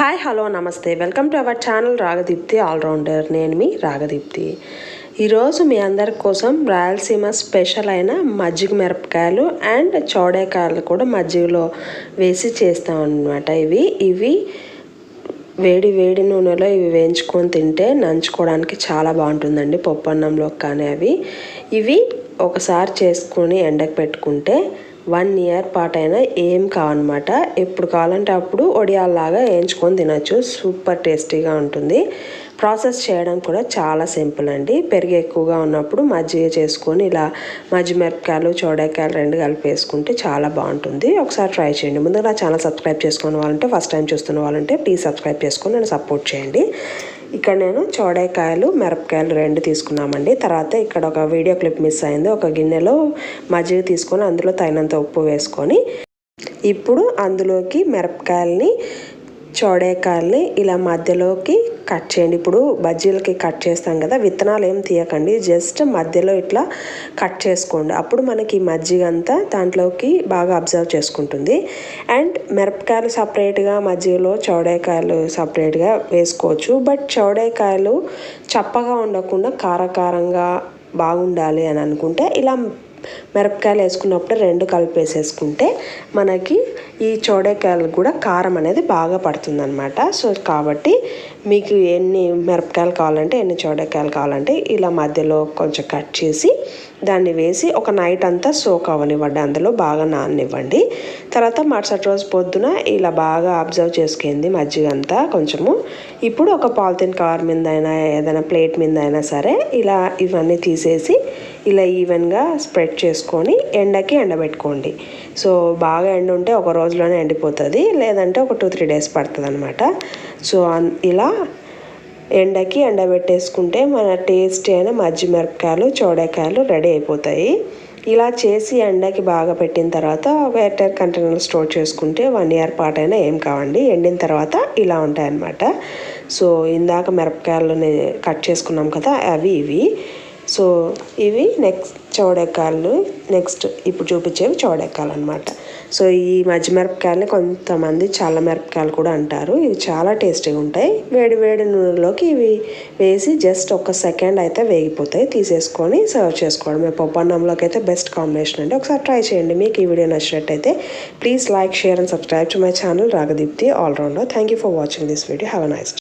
Hi hello నమస్తే. Welcome to our channel Ragadeepti allrounder నేను మీ రాగదీప్తి ఈరోజు మీ అందరి కోసం రాయలసీమ స్పెషల్ అయిన మజ్జిగ మిరపకాయలు అండ్ చౌడేకాయలు కూడా మజ్జిగలో వేసి చేస్తాం అన్నమాట ఇవి ఇవి వేడి వేడి నూనెలో ఇవి వేయించుకొని తింటే నంచుకోవడానికి చాలా బాగుంటుందండి పప్పు కానీ అవి. ఇవి ఒకసారి చేసుకొని ఎండకు పెట్టుకుంటే వన్ ఇయర్ పాటైనా ఏం కావన్నమాట. ఎప్పుడు కావాలంటే అప్పుడు ఒడియాల్లాగా వేయించుకొని తినచ్చు. సూపర్ టేస్టీగా ఉంటుంది. ప్రాసెస్ చేయడం కూడా చాలా సింపుల్ అండి. పెరుగు ఎక్కువగా ఉన్నప్పుడు మజ్జిగ చేసుకొని ఇలా మజ్జి మిరపకాయలు చోడకాయలు రెండు కలిపి వేసుకుంటే చాలా బాగుంటుంది. ఒకసారి ట్రై చేయండి. ముందుగా నా ఛానల్ సబ్స్క్రైబ్ చేసుకున్న వాళ్ళంటే ఫస్ట్ టైం చూస్తున్న వాళ్ళంటే ప్లీజ్ సబ్స్క్రైబ్ చేసుకొని నన్ను సపోర్ట్ చేయండి. ఇక్కడ నేను చోడకాయలు మిరపకాయలు రెండు తీసుకున్నామండి. తర్వాత ఇక్కడ ఒక వీడియో క్లిప్ మిస్ అయింది. ఒక గిన్నెలో మజ్జిగ తీసుకొని అందులో తగినంత ఉప్పు వేసుకొని ఇప్పుడు అందులోకి మిరపకాయలని చోడేకాయల్ని ఇలా మధ్యలోకి కట్ చేయండి. ఇప్పుడు బజ్జీలకి కట్ చేస్తాం కదా విత్తనాలు ఏం తీయకండి. జస్ట్ మధ్యలో ఇట్లా కట్ చేసుకోండి. అప్పుడు మనకి మజ్జిగ అంతా దాంట్లోకి బాగా అబ్జర్వ్ చేసుకుంటుంది. అండ్ మిరపకాయలు సపరేట్గా మజ్జిగలో చౌడేకాయలు సపరేట్గా వేసుకోవచ్చు. బట్ చౌడేకాయలు చప్పగా ఉండకుండా కారకారంగా బాగుండాలి అని అనుకుంటే ఇలా మిరపకాయలు వేసుకున్నప్పుడు రెండు కలిపేసేసుకుంటే మనకి ఈ చోడేకాయలు కూడా కారం అనేది బాగా పడుతుంది అనమాట సో కాబట్టి మీకు ఎన్ని మిరపకాయలు కావాలంటే ఎన్ని చోడకాయలు కావాలంటే ఇలా మధ్యలో కొంచెం కట్ చేసి దాన్ని వేసి ఒక నైట్ అంతా సోక్ అవ్వనివ్వండి. అందులో బాగా నాననివ్వండి. తర్వాత మరుసటి రోజు పొద్దున ఇలా బాగా అబ్జర్వ్ చేసుకుంది మజ్జిగ అంతా కొంచెము. ఇప్పుడు ఒక పాలిథిన్ కవర్ మీద అయినా ఏదైనా ప్లేట్ మీద అయినా సరే ఇలా ఇవన్నీ తీసేసి ఇలా ఈవెన్గా స్ప్రెడ్ చేసుకొని ఎండకి ఎండబెట్టుకోండి. సో బాగా ఎండ ఉంటే ఒక రోజులోనే ఎండిపోతుంది లేదంటే ఒక టూ త్రీ డేస్ పడుతుంది అనమాట సో ఇలా ఎండకి ఎండబెట్టేసుకుంటే మన టేస్టీ అయిన మజ్జి మిరపకాయలు చోడకాయలు రెడీ అయిపోతాయి. ఇలా చేసి ఎండకి బాగా పెట్టిన తర్వాత వేటర్ కంటైనర్ స్టోర్ చేసుకుంటే వన్ ఇయర్ పాటైనా ఏం కావండి ఎండిన తర్వాత ఇలా ఉంటాయన్నమాట. సో ఇందాక మిరపకాయలని కట్ చేసుకున్నాం కదా అవి ఇవి. సో ఇవి నెక్స్ట్ చౌడెక్కాయలు నెక్స్ట్ ఇప్పుడు చూపించేవి చౌడెక్కాయలు అనమాట సో ఈ మజ్జి మిరపకాయలని కొంతమంది చల్ల మిరపకాయలు కూడా అంటారు. ఇవి చాలా టేస్టీగా ఉంటాయి. వేడి వేడి నూనెలోకి ఇవి వేసి జస్ట్ ఒక సెకండ్ అయితే వేగిపోతాయి. తీసేసుకొని సర్వ్ చేసుకోవడం పప్పు అయితే బెస్ట్ కాంబినేషన్ అండి. ఒకసారి ట్రై చేయండి. మీకు ఈ వీడియో నచ్చినట్టయితే please like share and subscribe to my channel. Ragadeepti allrounder thank you for watching this video. Have a nice